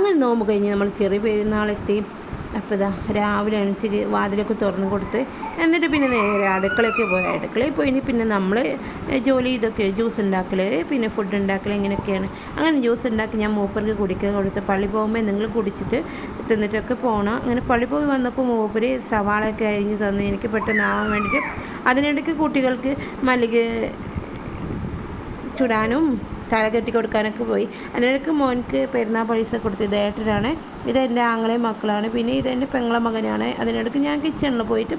അങ്ങനെ നോമ്പ് കഴിഞ്ഞ് നമ്മൾ ചെറിയ പെരുന്നാളെത്തി അപ്പോൾ ഇതാ രാവിലെ അണിച്ച് വാതിലൊക്കെ തുറന്ന് കൊടുത്ത് എന്നിട്ട് പിന്നെ നേരെ അടുക്കളയ്ക്ക് പോയി. അടുക്കളയിൽ പോയി പിന്നെ നമ്മൾ ജോലി ഇതൊക്കെ ജ്യൂസ് ഉണ്ടാക്കൽ പിന്നെ ഫുഡ് ഉണ്ടാക്കൽ ഇങ്ങനെയൊക്കെയാണ്. അങ്ങനെ ജ്യൂസ് ഉണ്ടാക്കി ഞാൻ മൂപ്പർക്ക് കുടിക്കാൻ കൊടുത്ത് പള്ളി പോകുമ്പോൾ നിങ്ങൾ കുടിച്ചിട്ട് തിന്നിട്ടൊക്കെ പോകണം അങ്ങനെ പള്ളി പോയി വന്നപ്പോൾ മൂപ്പര് സവാളയൊക്കെ അരിഞ്ഞ് തന്നു എനിക്ക് പെട്ടെന്ന് ആവാൻ വേണ്ടിയിട്ട് അതിനിടയ്ക്ക് കുട്ടികൾക്ക് മല്ലിക ചുടാനും തല കെട്ടി കൊടുക്കാനൊക്കെ പോയി. അതിനിടയ്ക്ക് മോൻക്ക് പെരുന്നാൾ പൈസ കൊടുത്തു ഇതേട്ടനാണ് ഇതെന്റെ ഇത് ആങ്ങളെ മക്കളാണ്. പിന്നെ ഇതെന്റെ പെങ്ങളെ മകനാണ്. അതിനിടയ്ക്ക് ഞാൻ കിച്ചണിൽ പോയിട്ട്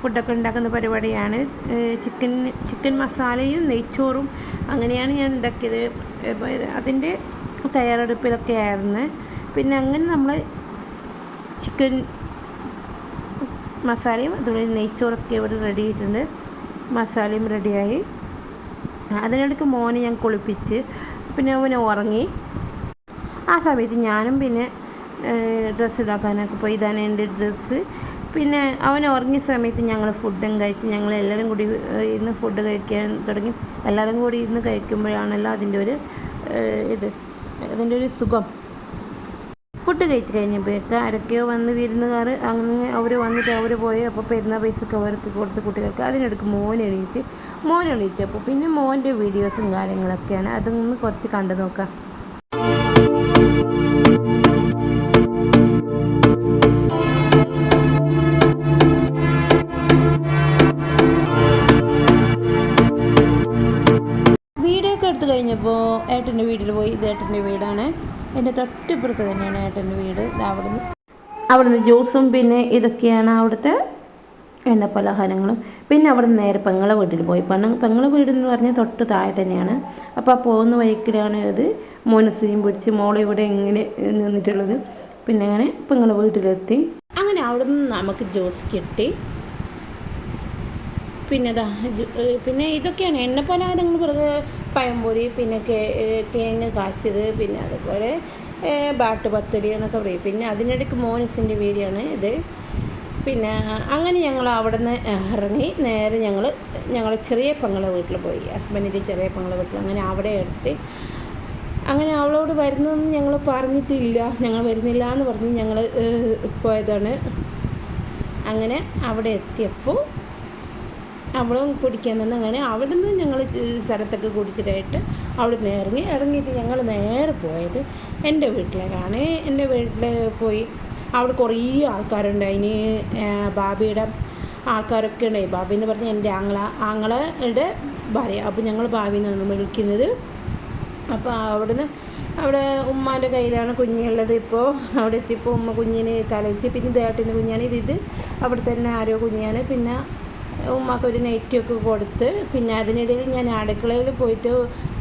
ഫുഡൊക്കെ ഉണ്ടാക്കുന്ന പരിപാടിയാണ്. ചിക്കൻ ചിക്കൻ മസാലയും നെയ്ച്ചോറും അങ്ങനെയാണ് ഞാൻ ഉണ്ടാക്കിയത്. അതിന്റെ തയ്യാറെടുപ്പിലൊക്കെ ആയിരുന്നു. പിന്നെ അങ്ങനെ നമ്മൾ ചിക്കൻ മസാലയും അതുപോലെ നെയ്ച്ചോറൊക്കെ ഇവിടെ റെഡി ആയിട്ടുണ്ട്. മസാലയും റെഡിയായി. അതിനിടയ്ക്ക് മോനെ ഞാൻ കുളിപ്പിച്ച് പിന്നെ അവനെ ഉറങ്ങി. ആ സമയത്ത് ഞാനും പിന്നെ ഡ്രസ്സ് ഇടാക്കാനൊക്കെ പോയി. ഇതാണ് എന്റെ ഡ്രസ്സ് പിന്നെ അവൻ ഉറങ്ങിയ സമയത്ത് ഞങ്ങൾ ഫുഡും കഴിച്ച് ഞങ്ങൾ എല്ലാവരും കൂടി ഇരുന്ന് ഫുഡ് കഴിക്കാൻ തുടങ്ങി. എല്ലാവരും കൂടി ഇരുന്ന് കഴിക്കുമ്പോഴാണല്ലോ അതിന്റെ ഒരു ഇത് അതിന്റെ ഒരു സുഖം. ഫുഡ് കഴിച്ച് കഴിഞ്ഞപ്പോഴേക്ക് ആരൊക്കെയോ വന്ന് വിരുന്നുകാർ അങ്ങനെ അവർ വന്നിട്ട് അവർ പോയി. അപ്പോൾ പെരുന്നാൾ പൈസയൊക്കെ അവർക്ക് കൊടുത്ത് കുട്ടികൾക്ക് അതിനിടയ്ക്ക് മോൻ എണീറ്റ് മോൻ എണീറ്റ് അപ്പോൾ പിന്നെ മോന്റെ വീഡിയോസും കാര്യങ്ങളൊക്കെയാണ്. അതൊന്ന് കുറച്ച് കണ്ടു നോക്കാം. വീഡിയോ എടുത്തു കഴിഞ്ഞപ്പോൾ ഏട്ടന്റെ വീട്ടിൽ പോയി. ഇത് ഏട്ടന്റെ വീടാണ്. എന്റെ തൊട്ടിപ്പുറത്ത് തന്നെയാണ് ഏട്ടന്റെ വീട്. അവിടുന്ന്. അവിടുന്ന് ജ്യൂസും പിന്നെ ഇതൊക്കെയാണ് അവിടുത്തെ എണ്ണ പലഹാരങ്ങളും പിന്നെ അവിടെ നിന്ന് നേരെ പെങ്ങളെ വീട്ടിൽ പോയി. പെണ്ണ പെങ്ങളെ വീട് എന്ന് പറഞ്ഞാൽ തൊട്ട് താഴെ തന്നെയാണ്. അപ്പോൾ ആ പോകുന്ന വഴിക്കിലാണ് ഇത് മോനസുയും പിടിച്ച് മോളെ ഇവിടെ ഇങ്ങനെ നിന്നിട്ടുള്ളത്. പിന്നെ അങ്ങനെ പെങ്ങളെ വീട്ടിലെത്തി. അങ്ങനെ അവിടെ നിന്ന് നമുക്ക് ജ്യൂസ് കിട്ടി. പിന്നെ ഇതാ പിന്നെ ഇതൊക്കെയാണ് എണ്ണ പലഹാരങ്ങൾ പിറകെ പഴംപൊരി പിന്നെ തേങ്ങ കാച്ചത് പിന്നെ അതുപോലെ ബാട്ട് പത്തരി എന്നൊക്കെ പറയും. പിന്നെ അതിനിടയ്ക്ക് മോനിസിന്റെ വീടിയാണ് ഇത്. പിന്നെ അങ്ങനെ ഞങ്ങൾ അവിടെ നിന്ന് ഇറങ്ങി നേരെ ഞങ്ങൾ ഞങ്ങൾ ചെറിയ പെങ്ങളെ വീട്ടിൽ പോയി. ഹസ്ബൻഡിന്റെ ചെറിയ പെങ്ങളെ വീട്ടിൽ അങ്ങനെ അവിടെ എടുത്ത് അങ്ങനെ അവളോട് വരുന്നതെന്ന് ഞങ്ങൾ പറഞ്ഞിട്ടില്ല. ഞങ്ങൾ വരുന്നില്ല എന്ന് പറഞ്ഞ് ഞങ്ങൾ പോയതാണ്. അങ്ങനെ അവിടെ എത്തിയപ്പോൾ അവളും കുടിക്കാൻ തന്നെ അങ്ങനെ അവിടെ നിന്ന് ഞങ്ങൾ സ്ഥലത്തൊക്കെ കുടിച്ചിട്ടായിട്ട് നിന്ന് ഇറങ്ങി ഇറങ്ങിയിട്ട് ഞങ്ങൾ നേരെ പോയത് എന്റെ വീട്ടിലേക്കാണ്. എന്റെ വീട്ടിൽ പോയി. അവിടെ കുറേ ആൾക്കാരുണ്ട്. അതിന് ബാബിയുടെ ആൾക്കാരൊക്കെ ഉണ്ടായി ബാബി എന്ന് പറഞ്ഞാൽ എന്റെ ആങ്ങള ആങ്ങളയുടെ ഭാര്യ. അപ്പോൾ ഞങ്ങൾ ബാബി എന്നാണ് വിളിക്കുന്നത്. അപ്പോൾ അവിടുന്ന് അവിടെ ഉമ്മാന്റെ കയ്യിലാണ് കുഞ്ഞുള്ളത് ഇപ്പോൾ അവിടെ എത്തിയപ്പോൾ ഉമ്മ കുഞ്ഞിന് തലവെച്ച്. പിന്നെ ദേട്ടിന്റെ കുഞ്ഞാണ്. ഇത് ഇത് അവിടെ തന്നെ ആരോ കുഞ്ഞാണ്. പിന്നെ ഉമ്മക്ക് ഒരു നെറ്റൊക്കെ കൊടുത്ത് പിന്നെ അതിനിടയിൽ ഞാൻ അടുക്കളയിൽ പോയിട്ട്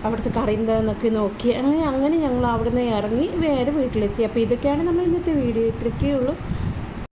അവിടുത്തെ കറി എന്താന്നൊക്കെ നോക്കി. അങ്ങനെ അങ്ങനെ ഞങ്ങൾ അവിടെ നിന്ന് ഇറങ്ങി വേറെ വീട്ടിലെത്തി. അപ്പോൾ ഇതൊക്കെയാണ് നമ്മൾ ഇന്നത്തെ വീഡിയോ. ഇത്രയൊക്കെ ഉള്ളൂ.